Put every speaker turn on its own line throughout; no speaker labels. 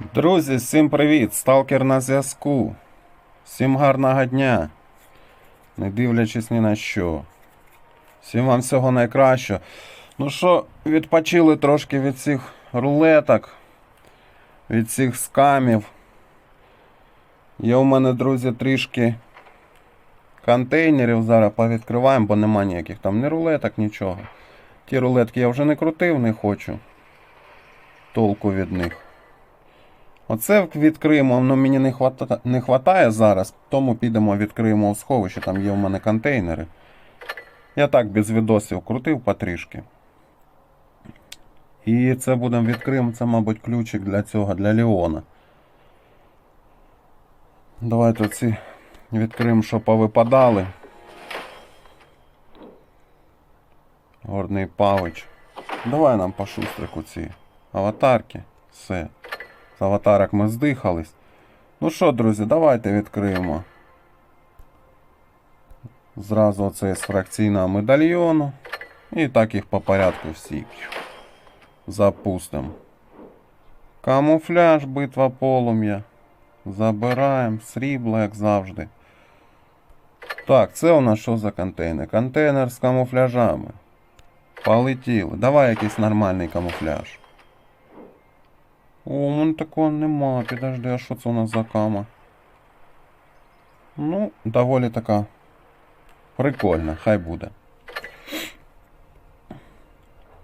Друзі, всім привіт! Сталкер на зв'язку. Всім гарного дня. Не дивлячись ні на що. Всім вам всього найкращого. Ну що, відпочили трошки від цих рулеток, від цих скамів. Є у мене, друзі, трішки контейнерів. Зараз повідкриваємо, бо нема ніяких там ні рулеток, нічого. Ті рулетки я вже не крутив, не хочу. Толку від них. Оце відкриємо, воно мені не хвата... не хватає зараз, тому підемо відкриємо у сховище, там є у мене контейнери. Я так без відосів крутив потрішки. І це будемо відкриємо, це, мабуть, ключик для цього, для Леона. Давайте ці відкриємо, що повипадали. Горний павич. Давай нам по шустрику ці аватарки. Все. З аватарок ми здихались. Ну що, друзі, давайте відкриємо. Зразу оце з фракційного медальйону. І так їх по порядку всі. Запустимо. Камуфляж, битва полум'я. Забираємо. Срібло, як завжди. Так, це у нас що за контейнер? Контейнер з камуфляжами. Полетіли. Давай якийсь нормальний камуфляж. О, у такого нема. Підожди, а що це у нас за кама? Ну, доволі така прикольна, хай буде.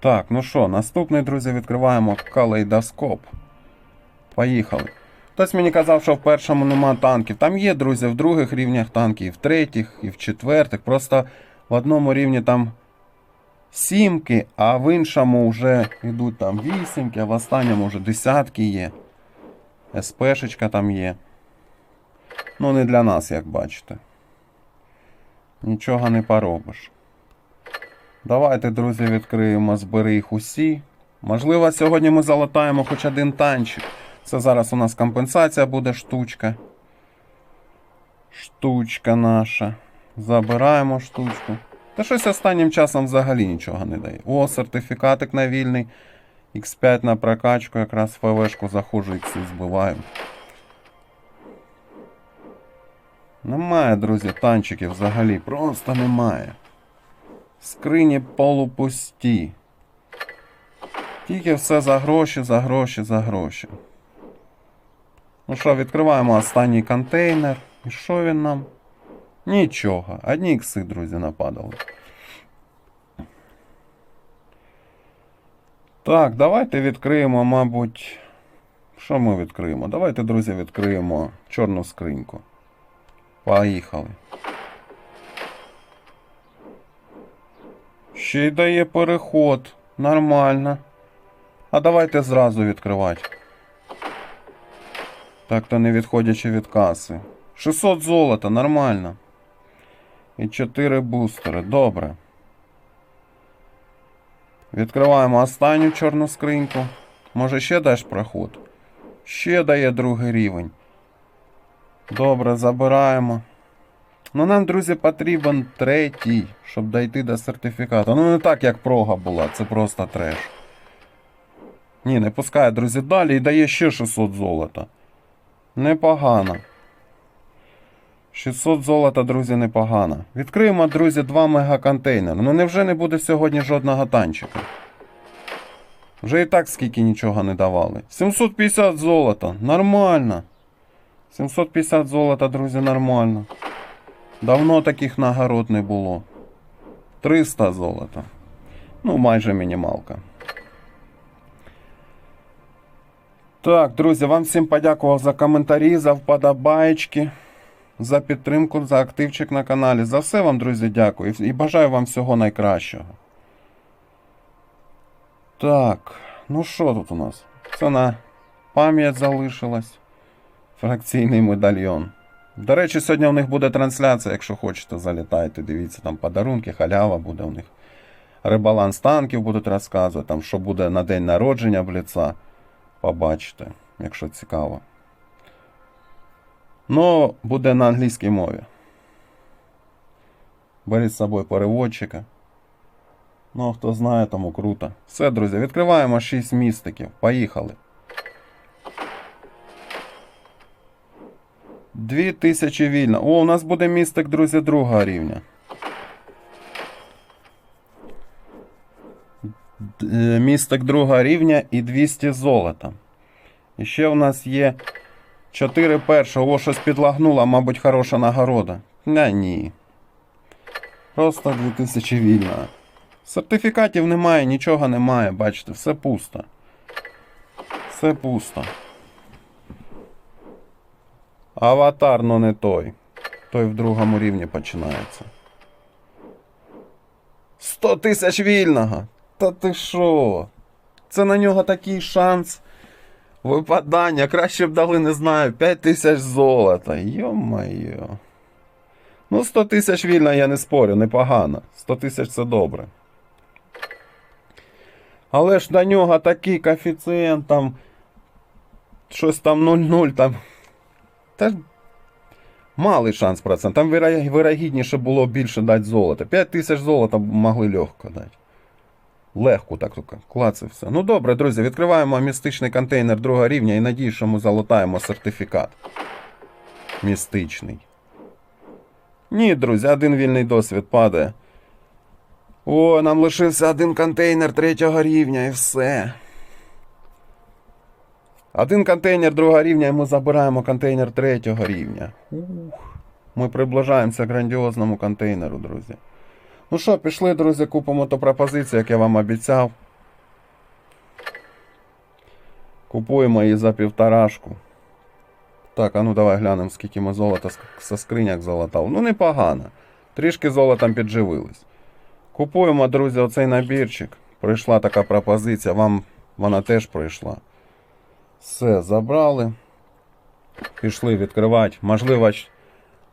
Так, ну що, наступний, друзі, відкриваємо калейдоскоп. Поїхали. Хтось мені казав, що в першому нема танків. Там є, друзі, в других рівнях танки, і в третіх, і в четвертих. Просто в одному рівні там сімки, а в іншому вже йдуть там вісімки, а в останньому вже десятки є. СПшечка там є. Ну, не для нас, як бачите. Нічого не поробиш. Давайте, друзі, відкриємо, збери їх усі. Можливо, сьогодні ми залатаємо хоч один танчик. Це зараз у нас компенсація буде штучка. Штучка наша. Забираємо штучку. Та щось останнім часом взагалі нічого не дає. О, сертифікатик на вільний. X5 на прокачку, якраз в ФВшку заходжу, ікси збиваю. Немає, друзі, танчиків взагалі. Просто немає. Скрині полупусті. Тільки все за гроші, за гроші, за гроші. Ну що, відкриваємо останній контейнер. І що він нам? Нічого. Одні ікси, друзі, нападали. Так, давайте відкриємо, мабуть. Що ми відкриємо? Давайте, друзі, відкриємо чорну скриньку. Поїхали. Ще й дає переход. Нормально. А давайте зразу відкривати. Так то не відходячи від каси. 600 золота, нормально. І 4 бустери. Добре. Відкриваємо останню чорну скриньку. Може ще даш проход? Ще дає другий рівень. Добре, забираємо. Ну нам, друзі, потрібен третій, щоб дійти до сертифікату. Ну не так, як прога була, це просто треш. Ні, не пускає, друзі, далі і дає ще 600 золота. Непогано. 600 золота, друзі, непогано. Відкриємо, друзі, два мегаконтейнери. Ну невже не буде сьогодні жодного танчика? Вже і так скільки нічого не давали. 750 золота. Нормально. 750 золота, друзі, нормально. Давно таких нагород не було. 300 золота. Ну, майже мінімалка. Так, друзі, вам всім подякував за коментарі, за вподобаєчки, за підтримку, за активчик на каналі. За все вам, друзі, дякую і бажаю вам всього найкращого. Так, ну що тут у нас? Це на пам'ять залишилась. Фракційний медальйон. До речі, сьогодні у них буде трансляція, якщо хочете, залітайте. Дивіться, там подарунки, халява буде у них. Ребаланс танків будуть розказувати, там, що буде на день народження бліца. Побачите, якщо цікаво. Ну, буде на англійській мові. Беріть з собою переводчика. Ну, хто знає, тому круто. Все, друзі, відкриваємо 6 містиків. Поїхали. 2000 вільна. О, у нас буде містик, друзі, другого рівня. Е, Містик другого рівня і 200 золота. І ще у нас є 4 першого. Щось підлагнуло, мабуть, хороша нагорода. Не, ні. Просто 2000 вільна. Сертифікатів немає, нічого немає, бачите, все пусто. Все пусто. Аватар, но не той. Той в другому рівні починається. 100 тисяч вільного! Та ти що? Це на нього такий шанс випадання. Краще б дали, не знаю, 5 тисяч золота. Йо-моє. Ну, 100 тисяч вільно, я не спорю, непогано. 100 тисяч це добре. Але ж до нього такий коефіцієнт там. Щось там 0,0 там. Та малий шанс процент. Там вирогідніше було більше дати золота. 5 тисяч золота могли легко дати. Легко так тільки. Клац все. Ну добре, друзі, відкриваємо містичний контейнер другого рівня і надію, що ми залутаємо сертифікат. Містичний. Ні, друзі, один вільний досвід падає. О, нам лишився один контейнер третього рівня і все. Один контейнер другого рівня, і ми забираємо контейнер третього рівня. Ух. Ми приближаємося к грандіозному контейнеру, друзі. Ну що, пішли, друзі, купимо ту пропозицію, як я вам обіцяв. Купуємо її за півторашку. Так, а ну давай глянемо, скільки ми золота со скриняк залатав. Ну, непогано. Трішки золотом підживились. Купуємо, друзі, оцей набірчик. Прийшла така пропозиція, вам вона теж прийшла. Все, забрали. Пішли відкривати. Можливо,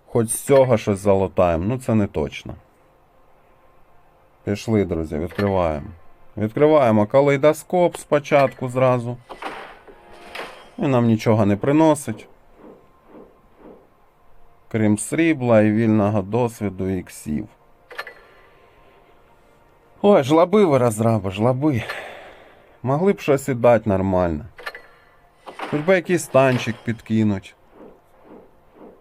хоч з цього щось залатаємо. Ну, це не точно. Пішли, друзі, відкриваємо. Відкриваємо калейдоскоп спочатку зразу. Він нам нічого не приносить. Крім срібла і вільного досвіду і іксів. Ой, жлоби ви розраби, жлоби. Могли б щось і дати нормально. Хоч би якийсь танчик підкинуть.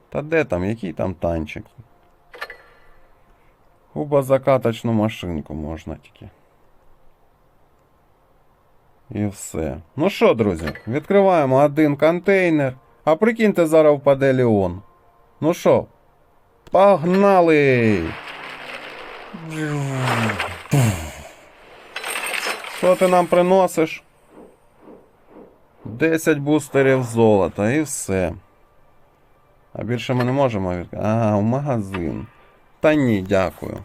Та де там, який там танчик? Хуба закаточну машинку можна тільки. І все. Ну що, друзі, відкриваємо один контейнер. А прикиньте, зараз впаде Леон. Ну що, погнали! Що ти нам приносиш? 10 бустерів золота і все. А більше ми не можемо відкрити. Ага, в магазин. Та ні, дякую.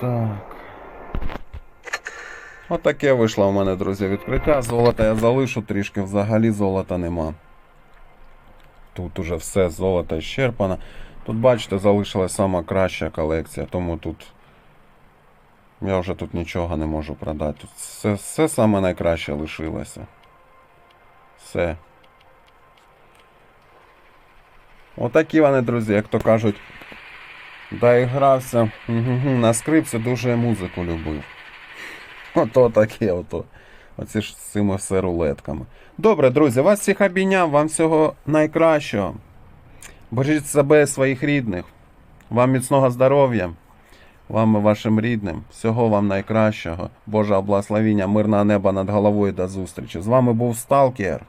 Так. Отаке вийшло у мене, друзі, відкриття. Золота я залишу трішки, взагалі золота нема. Тут уже все золото ісчерпано. Тут, бачите, залишилась сама краща колекція, тому тут. Я вже тут нічого не можу продати. Тут все, все саме найкраще лишилося. Все. Отакі вони, друзі, як то кажуть. Доігрався. На скрипці дуже музику любив. Ото таке, ото. Оці ж з цими все рулетками. Добре, друзі, вас всіх обійняв, вам всього найкращого. Бережіть себе своїх рідних. Вам міцного здоров'я. Вам і вашим рідним. Всього вам найкращого. Божого благословіння, мирного неба над головою до зустрічі. З вами був Сталкер.